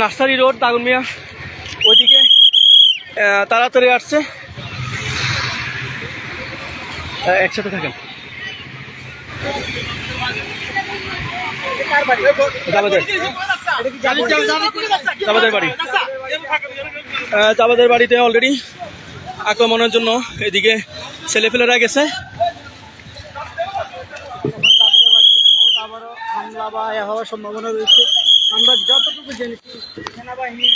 Nursery road দাগনমিয়া ওইদিকে তাড়াতাড়ি আসছে। একসাথে থাকেন। বাড়িতে অলরেডি আক্রমণের জন্য এদিকে ছেলেফেলেরা গেছে। হামলা বা হওয়ার সম্ভাবনা রয়েছে। আমরা যতটুকু জেনেছি, সেনাবাহিনী,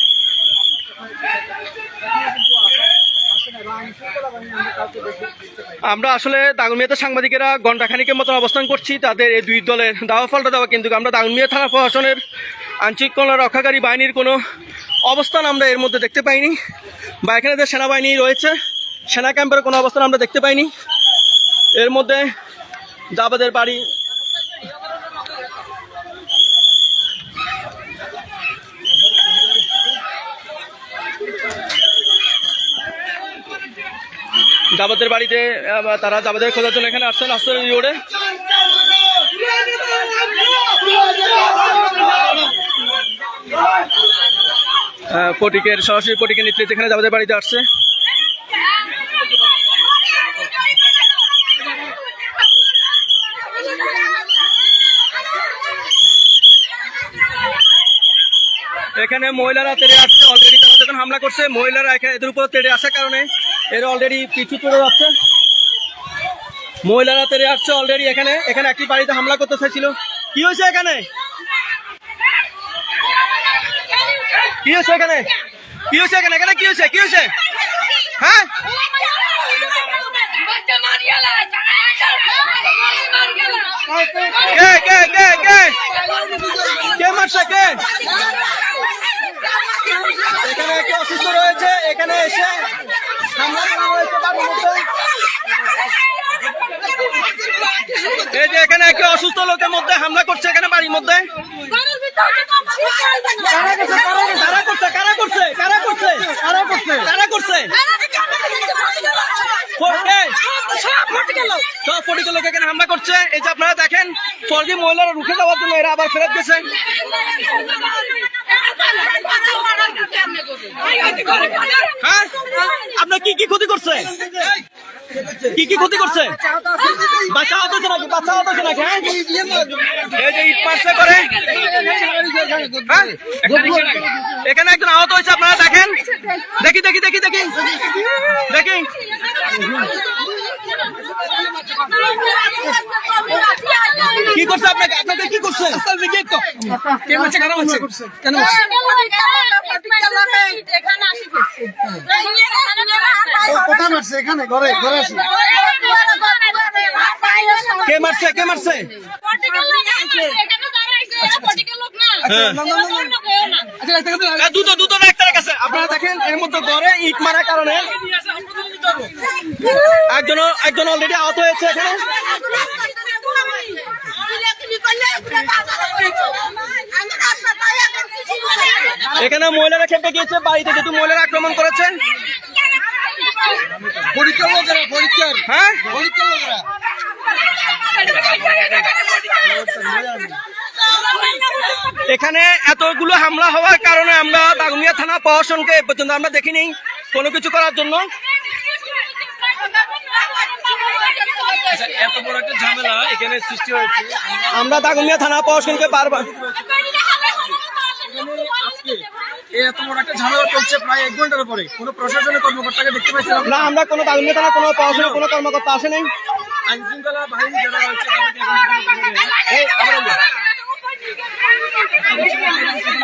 আমরা আসলে দাগনমিয়াতে সাংবাদিকেরা ঘণ্টাখানিকের মতন অবস্থান করছি, তাদের এই দুই দলের দাওয়া ফলটা দেওয়া কিন্তু আমরা দাগনমিয়া থানা প্রশাসনের আঞ্চলিক আঞ্চলিকতা রক্ষাকারী বাহিনীর কোনো অবস্থান আমরা এর মধ্যে দেখতে পাইনি। বা এখানে যে সেনাবাহিনী রয়েছে, সেনা ক্যাম্পের কোনো অবস্থান আমরা দেখতে পাইনি। এর মধ্যে জাবাদের বাড়ি জাবাদের বাড়িতে তারা জাবাদের খোঁজার জন্য এখানে আসছেন আসছেন রোডে ফটিকের, সরাসরি ফটিকের নেতৃত্বে এখানে জাবাদের বাড়িতে আসছে। এখানে মহিলারা তেড়ে আসছে অলরেডি তারা যখন হামলা করছে, মহিলারা এখানে এদের উপর তেড়ে আসার কারণে এরা অলরেডি পিছু চলে যাচ্ছে। মহিলারা তেড়ে আসছে অলরেডি এখানে। এখানে একটি বাড়িতে হামলা করতে চাইছিল। কি হয়েছে এখানে? কি হয়েছে এখানে? কি হয়েছে এখানে? এখানে কি হয়েছে? কি হয়েছে? হ্যাঁ? কে কে কে কে? কে মারছে? কে এখানে একটি অসুস্থ রয়েছে এখানে এসে হামলা করা হয়েছে বাড়ির মধ্যে এই যে এখানে একটি অসুস্থ লোকের মধ্যে হামলা করছে এখানে বাড়ির মধ্যে। কারা করছে? কারা করছে? কারা করছে? কারা করছে? কারা করছে? লোক এখানে হামলা করছে। এই যে আপনারা দেখেন স্বর্গী মহিলারা রুখে দেওয়ার জন্য এরা আবার ফেরত গেছে। আপনার কি কি ক্ষতি করছে? কি কি ক্ষতি করছে? বাচ্চা হতেছে নাকি? বাচ্চা হতেছে নাকি হ্যাঁ? হ্যাঁ? এখানে একজন আহত হয়েছে, আপনারা দেখেন। দেখি দেখি দেখি দেখি। দেখি। কি করছে আপনাকে? আপনাকে কি করছে? কে মারছে কেন মারছে কেন মারছে কোথায় মারছে? এখানে ঘরে ঘরে আসি কে মারছে? কে মারছে? হ্যাঁ। দুটো দুটো ডাক্তারের কাছে আপনারা দেখেন এর মধ্যে ঘরে ইট মারার কারণে একজন একজন অলরেডি আহত হয়েছে এখানে। মহিলারা খেপে গিয়েছে, বাড়িতে যেহেতু মহিলারা আক্রমণ করেছে। হ্যাঁ? এখানে এতগুলো হামলা হওয়ার কারণে আমরা দাগনিয়া থানা প্রশাসনকে পর্যন্ত আমরা দেখিনি কোনো কিছু করার জন্য। এত বড় একটা ঝামেলা এখানে সৃষ্টি হয়েছে। আমরা দাগনিয়া থানা প্রশাসনকে বারবার এই এত বড় একটা ঝামেলা চলছে প্রায় এক ঘণ্টার পরে কোনো প্রশাসনের কর্মকর্তাকে দেখতে পাচ্ছিলাম না। আমরা কোনো দাগনিয়া থানা কোনো প্রশাসনের কোনো কর্মকর্তা আসে নাই। আইন শৃঙ্খলা বাহিনী যারা রয়েছে তাদেরকে এখন পর্যন্ত দেখা যায়নি। এই, আমরা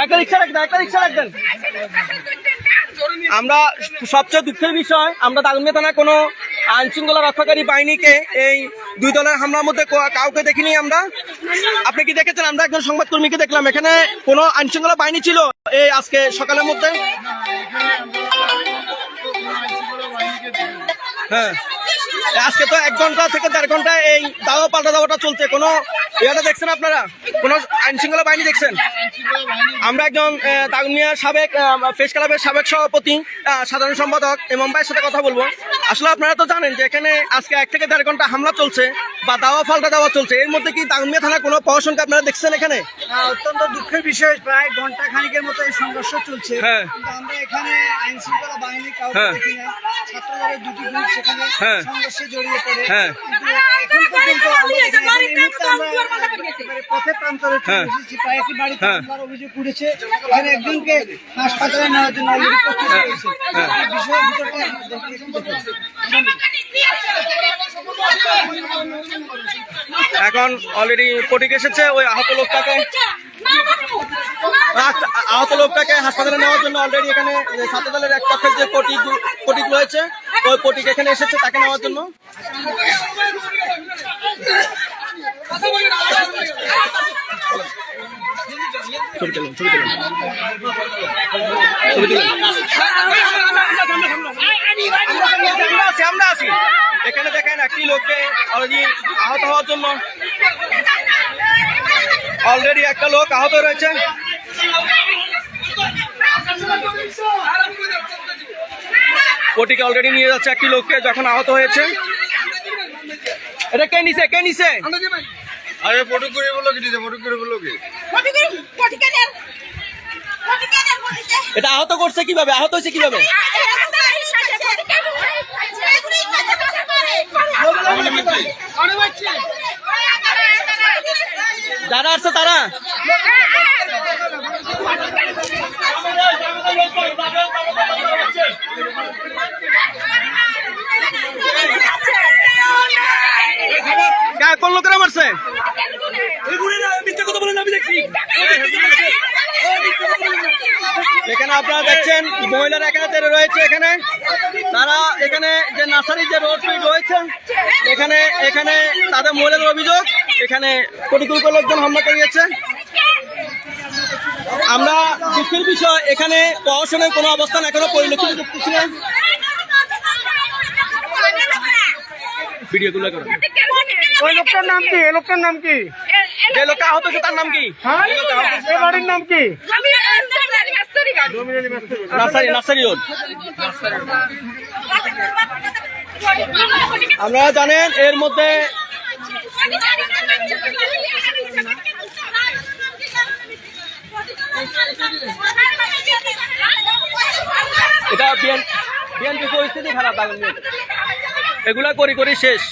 একটা রিক্সা রাখবেন একটা রিক্সা রাখবেন। আমরা সবচেয়ে দুঃখের বিষয় আমরা দাগনিয়া থানা কোনো আইন শৃঙ্খলা রক্ষাকারী বাহিনীকে এই দুই দলের হামলার মধ্যে কাউকে দেখিনি আমরা। আপনি কি দেখেছেন? আমরা একজন সংবাদকর্মীকে দেখলাম। এখানে কোনো আইন শৃঙ্খলা বাহিনী ছিল এই আজকে সকালের মধ্যে? হ্যাঁ। আজকে তো এক ঘণ্টা থেকে দেড় ঘণ্টা এই দাওয়া পাল্টা দাওয়াটা চলছে। কোনো ইয়েটা দেখছেন আপনারা? কোনো আইন শৃঙ্খলা বাহিনী দেখছেন? আমরা একজন আহ, সাবেক ফেস ক্লাবের সাবেক সভাপতি সাধারণ সম্পাদক ইমাম ভাইয়ের সাথে কথা বলব। আসলে আপনারা তো জানেন যে এখানে আজকে এক থেকে দেড় ঘণ্টা হামলা চলছে বা দাওয়া ফাল্টা দেওয়া চলছে। এর মধ্যে কি দাগনমিয়া থানা কোনো প্রশাসনকে আপনারা দেখছেন এখানে? অত্যন্ত দুঃখের বিষয় প্রায় ঘণ্টা খানিকের মতো এই সংঘর্ষ চলছে। হ্যাঁ। আমরা এখানে আইন শৃঙ্খলা বাহিনী কাউকে হ্যাঁ। দেখি না ছাত্রদলের দুটি গ্রুপ সেখানে হ্যাঁ। সংঘর্ষে জড়িয়ে পড়ে হ্যাঁ। এখন পর্যন্ত পথে প্রান্তরে হ্যাঁ। বাড়িতে হ্যাঁ। অভিযোগ উঠেছে একজনকে হাসপাতালে নেওয়ার জন্য অলরেডি হ্যাঁ। বিষয়ের। এখন অলরেডি কোটিক এসেছে ওই আহত লোকটাকে আচ্ছা, আহত লোকটাকে হাসপাতালে নেওয়ার জন্য অলরেডি এখানে যে ছাত্রদলের এক পক্ষের যে কোটিক কোটিক রয়েছে ওই কোটিক এখানে এসেছে তাকে নেওয়ার জন্য? ছবি আমরা আছি, এখানে দেখেন একটি লোককে অলরেডি আহত হওয়ার জন্য। অলরেডি একটা লোক আহত রয়েছে কোটিকে অলরেডি নিয়ে যাচ্ছে একটি লোককে যখন আহত হয়েছে। এটা কে নিছে? কে নিছে? আরে ফটো করে বলো কি? দিতে ফটো করে বলো কি এটা আহত করছে কীভাবে? আহত হয়েছে কীভাবে? যারা আসছে তারা কা- কোন লোকেরা মারছে এখানে আপনারা দেখছেন মহিলারা এখানে তেরে রয়েছে এখানে। তারা এখানে যে নার্সারি যে রোড রয়েছে এখানে এখানে তাদের মহিলাদের অভিযোগ এখানে কোটি কোটি লোকজন হামলা করিয়েছে আমরা দুঃখের বিষয় এখানে প্রশাসনের কোনো অবস্থান এখনও পরিলক্ষিত দেখতেছি না। ভিডিও তুলে করেন ওই লোকটার নাম কি? এই লোকটার নাম কি? যে লোকটা আহত তার নাম কি? হ্যাঁ? বাড়ির নাম কি? নার্সারি নার্সারি আমরা জানেন, এর মধ্যে এটা বিএন বিএনপি পরিস্থিতি খারাপ এগুলা করি করি, শেষ।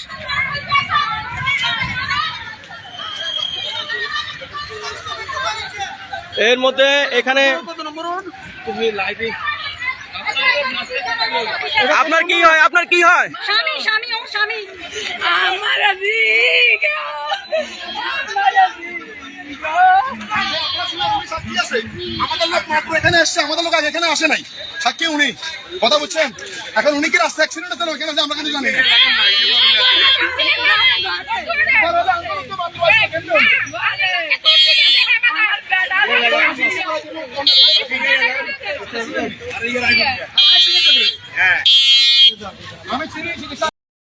এর মধ্যে এখানে আপনার কি হয়? আপনার কি হয়? স্বামী স্বামী ও স্বামী। আমার আমাদের লোক মাত্র এখানে এসছে আমাদের লোক আগে এখানে আসে নাই সাক্ষী উনি। কথা বলছেন এখন উনি কি রাস্তা অ্যাক্সিডেন্ট হতে এখানে আছে আমরা কিন্তু জানি না।